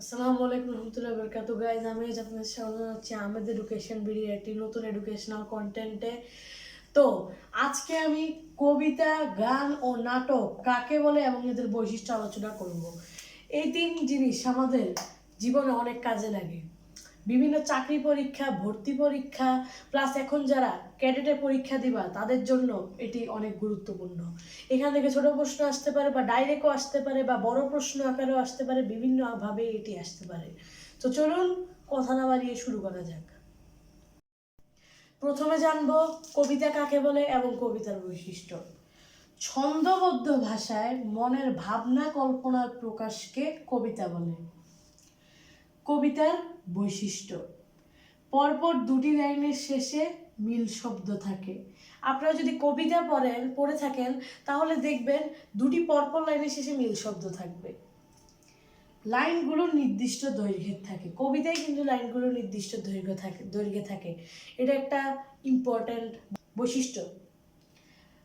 আসসালামু আলাইকুম রহমতুল্লাহ বরকাত গাইজ আমি আজ আপনাদের স্বাগত জানাচ্ছি আমাদের এডুকেশন ভিডিও একটি নতুন এডুকেশনাল কন্টেন্টে তো, আজকে আমি কবিতা, গান ও নাটক কাকে বলে এবং এদের বৈশিষ্ট্য আলোচনা করব। এই তিন জিনিস আমাদের জীবনে অনেক কাজে লাগে। বিভিন্ন চাকরি পরীক্ষা, ভর্তি পরীক্ষা প্লাস এখন যারা ক্যাডেটের পরীক্ষা দিবা, তাদের জন্য এটি অনেক গুরুত্বপূর্ণ। এখান থেকে ছোট প্রশ্ন আসতে পারে বা ডাইরেক্টও আসতে পারে বা বড় প্রশ্ন আকারেও আসতে পারে, বিভিন্নভাবে এটি আসতে পারে। তো চলুন কথা না বাড়িয়ে শুরু করা যাক। প্রথমে জানব কবিতা কাকে বলে এবং কবিতার বৈশিষ্ট্য। ছন্দবদ্ধ ভাষায় মনের ভাবনা কল্পনার প্রকাশকে কবিতা বলে। কবিতার বৈশিষ্ট্য। পরপর দুটি লাইনের শেষে মিল শব্দ থাকে। আপনারা যদি কবিতা পড়েন, পড়ে থাকেন, তাহলে দেখবেন দুটি পরপর লাইনের শেষে মিল শব্দ থাকবে। লাইনগুলো নির্দিষ্ট দৈর্ঘ্যের থাকে। কবিতায় কিন্তু লাইনগুলো নির্দিষ্ট দৈর্ঘ্য থাকে, দৈর্ঘ্যে থাকে। এটা একটা ইম্পর্ট্যান্ট বৈশিষ্ট্য।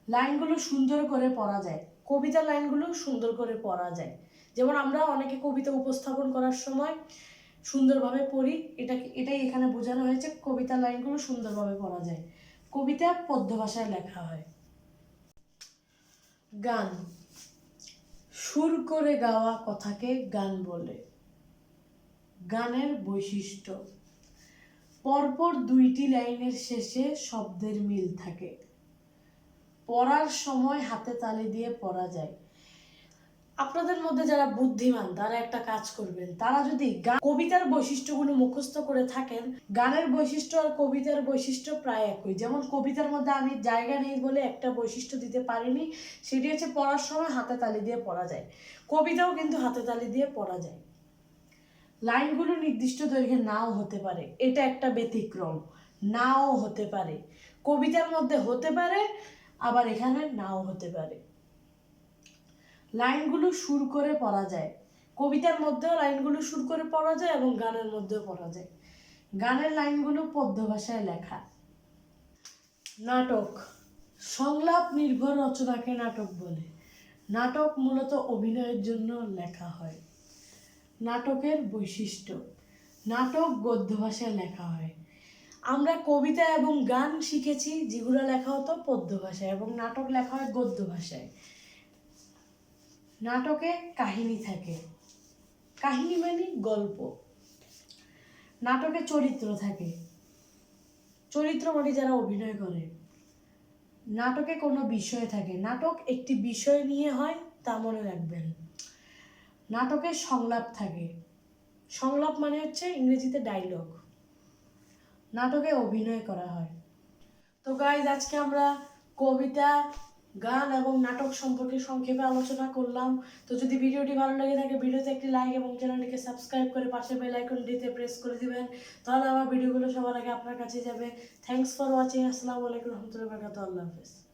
লাইনগুলো সুন্দর করে পড়া যায়। কবিতার লাইনগুলো সুন্দর করে পড়া যায়। যেমন আমরা অনেকে কবিতা উপস্থাপন করার সময় সুন্দরভাবে পড়ি এটা এটাই এখানে বোঝানো হয়েছে, কবিতার লাইনগুলো সুন্দরভাবে পড়া যায়। কবিতা পদ্য ভাষায় লেখা হয়। গান। সুর করে গাওয়া কথাকে গান বলে। গানের বৈশিষ্ট্য। পরপর দুইটি লাইনের শেষে শব্দের মিল থাকে। পড়ার সময় হাতে তালি দিয়ে পড়া যায়। আপনাদের মধ্যে যারা বুদ্ধিমান, তারা একটা কাজ করবেন। তারা যদি কবিতার বৈশিষ্ট্যগুলো মুখস্থ করে থাকেন, গানের বৈশিষ্ট্য আর কবিতার বৈশিষ্ট্য প্রায় একই। যেমন কবিতার মধ্যে আমি জায়গা নেই বলে একটা বৈশিষ্ট্য দিতে পারিনি, সেটি হচ্ছে পড়ার সময় হাতে তালি দিয়ে পড়া যায়। কবিতাও কিন্তু হাতে তালি দিয়ে পড়া যায়। লাইনগুলো নির্দিষ্ট দৈর্ঘ্যে নাও হতে পারে। এটা একটা ব্যতিক্রম। নাও হতে পারে। কবিতার মধ্যে হতে পারে, আবার এখানে নাও হতে পারে। লাইনগুলো সুর করে পড়া যায়। কবিতার মধ্যেও লাইনগুলো সুর করে পড়া যায় এবং গানের মধ্যেও পড়া যায়। গানের লাইনগুলো পদ্য ভাষায় লেখা। নাটক। সংলাপ নির্ভর রচনাকে নাটক বলে। নাটক মূলত অভিনয়ের জন্য লেখা হয়। নাটকের বৈশিষ্ট্য। নাটক গদ্য ভাষায় লেখা হয়। আমরা কবিতা এবং গান শিখেছি, যেগুলো লেখা হতো পদ্য ভাষায় এবং নাটক লেখা হয় গদ্য ভাষায়। নাটকে কাহিনী থাকে। কাহিনী মানে গল্প। নাটকে চরিত্র থাকে। চরিত্র মানে যারা অভিনয় করে। নাটকে কোনো বিষয় থাকে। নাটক একটি বিষয় নিয়ে হয়, তা মনে রাখবেন। নাটকে সংলাপ থাকে। সংলাপ মানে হচ্ছে ইংরেজিতে ডায়লগ নাটকে অভিনয় করা হয়। তো গাইজ আজকে আমরা কবিতা গান এবং নাটক সম্পর্কে সংক্ষেপে আলোচনা করলাম। তো যদি ভিডিওটি ভালো লেগে থাকে, ভিডিওতে একটি লাইক এবং চ্যানেলটিকে সাবস্ক্রাইব করে পাশে বেল আইকনটিতে প্রেস করে দিবেন। তাহলে আমার ভিডিওগুলো সবার আগে আপনার কাছে যাবে। থ্যাংকস ফর ওয়াচিং আসসালামু আলাইকুম রহমতুল্লাহ আল্লাহ হাফেজ।